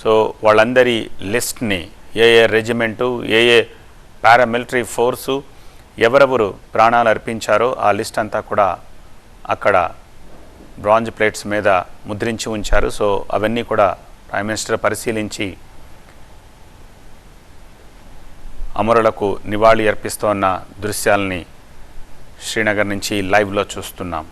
So వాళ్ళందరి లిస్ట్ని ఏ ఏ రెజిమెంటు ఏ ఏ పారామిలిటరీ ఫోర్సు ఎవరెవరు ప్రాణాలు అర్పించారో ఆ లిస్ట్ అంతా కూడా అక్కడ బ్రాంజ్ ప్లేట్స్ మీద ముద్రించి ఉంచారు. సో అవన్నీ కూడా ప్రైమ్ మినిస్టర్ పరిశీలించి అమరులకు నివాళి అర్పిస్తోన్న దృశ్యాలని శ్రీనగర్ నుంచి లైవ్లో చూస్తున్నాం.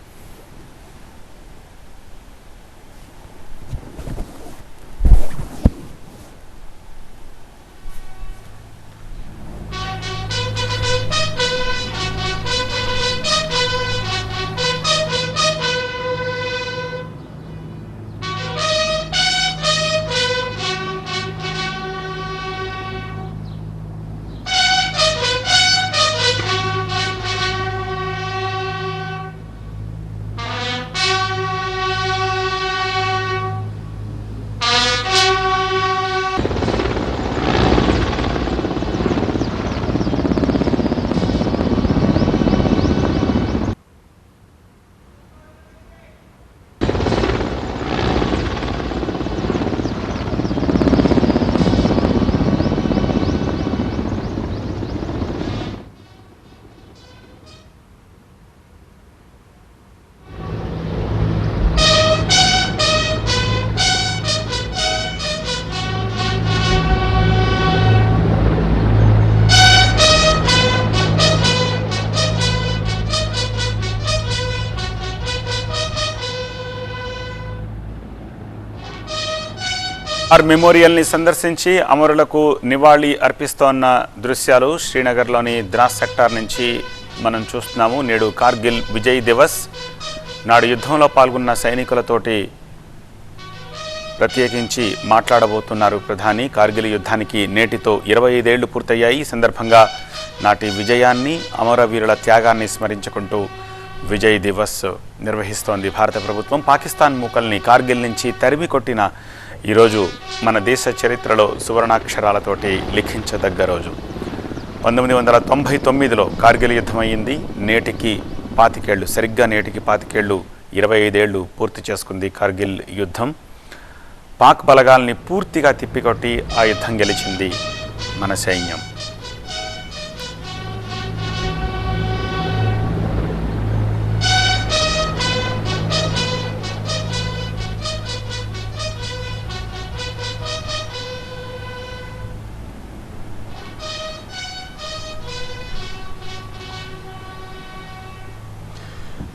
ఆర్ మెమోరియల్ని సందర్శించి అమరులకు నివాళి అర్పిస్తోన్న దృశ్యాలు శ్రీనగర్లోని ద్రాస్ సెక్టార్ నుంచి మనం చూస్తున్నాము. నేడు కార్గిల్ విజయ్ దివస్. నాడు యుద్ధంలో పాల్గొన్న సైనికులతోటి ప్రత్యేకించి మాట్లాడబోతున్నారు ప్రధాని. కార్గిల్ యుద్ధానికి నేటితో ఇరవై ఐదేళ్ళు పూర్తయ్యాయి. ఈ సందర్భంగా నాటి విజయాన్ని అమరవీరుల త్యాగాన్ని స్మరించుకుంటూ విజయ్ దివస్ నిర్వహిస్తోంది భారత ప్రభుత్వం. పాకిస్తాన్ మూకల్ని కార్గిల్ నుంచి తరిమి కొట్టిన ఈరోజు మన దేశ చరిత్రలో సువర్ణాక్షరాలతోటి లిఖించదగ్గ రోజు. పంతొమ్మిది వందల తొంభై తొమ్మిదిలో కార్గిల్ యుద్ధం అయ్యింది. నేటికి పాతికేళ్ళు సరిగ్గా నేటికి పాతికేళ్ళు ఇరవై ఐదేళ్ళు పూర్తి చేసుకుంది కార్గిల్ యుద్ధం. పాక్ బలగాల్ని పూర్తిగా తిప్పికొట్టి ఆ యుద్ధం గెలిచింది మన సైన్యం.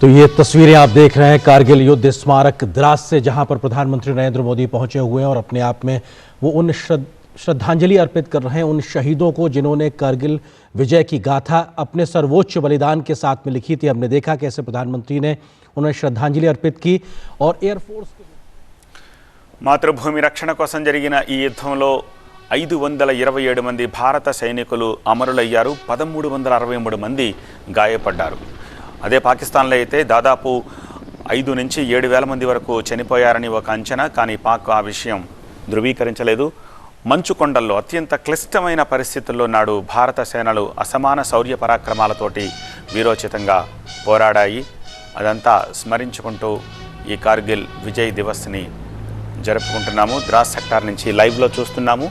तो ये तस्वीरें आप देख रहे हैं कारगिल युद्ध स्मारक द्रास से जहां पर प्रधानमंत्री नरेंद्र मोदी पहुंचे हुए हैं और अपने आप में वो उन श्रद्ध- श्रद्धांजलि अर्पित कर रहे हैं उन शहीदों को जिन्होंने कारगिल विजय की गाथा अपने सर्वोच्च बलिदान के साथ में लिखी थी हमने देखा कैसे प्रधानमंत्री ने उन्हें श्रद्धांजलि अर्पित की और एयरफोर्स के మాతృభూమి రక్షణ కోసం జరిగిన ఈ యుద్ధంలో ఐదు వందల ఇరవై ఏడు మంది భారత సైనికులు అమరులయ్యారు పదమూడు వందల అరవై మూడు మంది గాయపడ్డారు అదే పాకిస్తాన్లో అయితే దాదాపు ఐదు నుంచి ఏడు వేల మంది వరకు చనిపోయారని ఒక అంచనా కానీ పాక్ ఆ విషయం ధృవీకరించలేదు. మంచు కొండల్లో అత్యంత క్లిష్టమైన పరిస్థితుల్లో నాడు భారత సేనలు అసమాన శౌర్య పరాక్రమాలతోటి వీరోచితంగా పోరాడాయి. అదంతా స్మరించుకుంటూ ఈ కార్గిల్ విజయ్ దివస్ని జరుపుకుంటున్నాము. ద్రాస్ సెక్టార్ నుంచి లైవ్లో చూస్తున్నాము.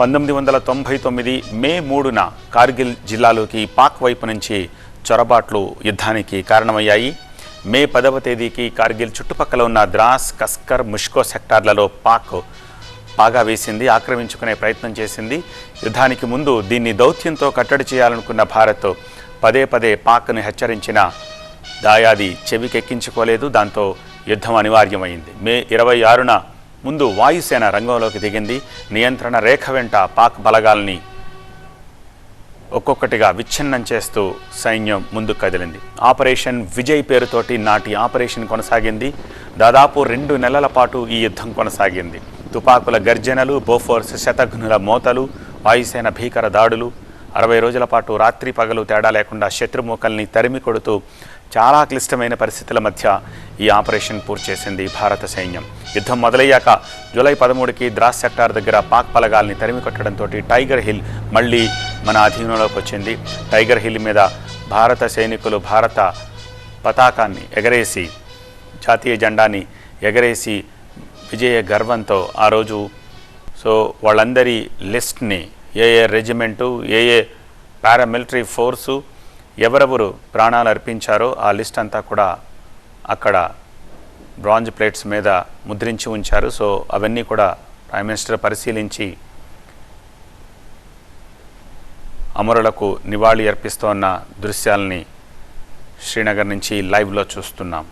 పంతొమ్మిది వందల తొంభై తొమ్మిది మే మూడున కార్గిల్ జిల్లాలోకి పాక్ వైపు నుంచి చొరబాట్లు యుద్ధానికి కారణమయ్యాయి. మే పదవ తేదీకి కార్గిల్ చుట్టుపక్కల ఉన్న ద్రాస్ కస్కర్ ముష్కో సెక్టార్లలో పాక్ బాగా వేసింది ఆక్రమించుకునే ప్రయత్నం చేసింది. యుద్ధానికి ముందు దీన్ని దౌత్యంతో కట్టడి చేయాలనుకున్న భారత్ పదే పదే పాక్ను హెచ్చరించిన దాయాది చెవికెక్కించుకోలేదు. దాంతో యుద్ధం అనివార్యమైంది. మే ఇరవై ఆరున ముందు వాయుసేన రంగంలోకి దిగింది. నియంత్రణ రేఖ వెంట పాక్ బలగాల్ని ఒక్కొక్కటిగా విచ్ఛిన్నం చేస్తూ సైన్యం ముందుకు కదిలింది. ఆపరేషన్ విజయ్ పేరుతోటి నాటి ఆపరేషన్ కొనసాగింది. దాదాపు రెండు నెలల పాటు ఈ యుద్ధం కొనసాగింది. తుపాకుల గర్జనలు బోఫోర్స్ శతఘ్నుల మోతలు వాయుసేన భీకర దాడులు అరవై రోజుల పాటు రాత్రి పగలు తేడా లేకుండా శత్రుమూకల్ని తరిమి కొడుతూ చాలా క్లిష్టమైన పరిస్థితుల మధ్య ఈ ఆపరేషన్ పూర్తి చేసింది భారత సైన్యం. యుద్ధం మొదలయ్యాక జూలై పదమూడుకి ద్రాస్ సెక్టార్ దగ్గర పాక్ పలగాల్ని తరిమి కొట్టడంతో టైగర్ హిల్ మళ్ళీ మన అధీనంలోకి వచ్చింది. టైగర్ హిల్ మీద భారత సైనికులు భారత పతాకాన్ని ఎగరేసి జాతీయ జెండాని ఎగరేసి విజయ గర్వంతో ఆ రోజు సో వాళ్ళందరి లిస్ట్ని ఏ ఏ రెజిమెంటు ఏ ఏ పారామిలిటరీ ఫోర్సు ఎవరెవరు ప్రాణాలు అర్పించారో ఆ లిస్ట్ అంతా కూడా అక్కడ బ్రాంజ్ ప్లేట్స్ మీద ముద్రించి ఉంచారు. సో అవన్నీ కూడా ప్రైమ్ మినిస్టర్ పరిశీలించి అమరులకు నివాళి అర్పిస్తోన్న దృశ్యాలని శ్రీనగర్ నుంచి లైవ్లో చూస్తున్నాం.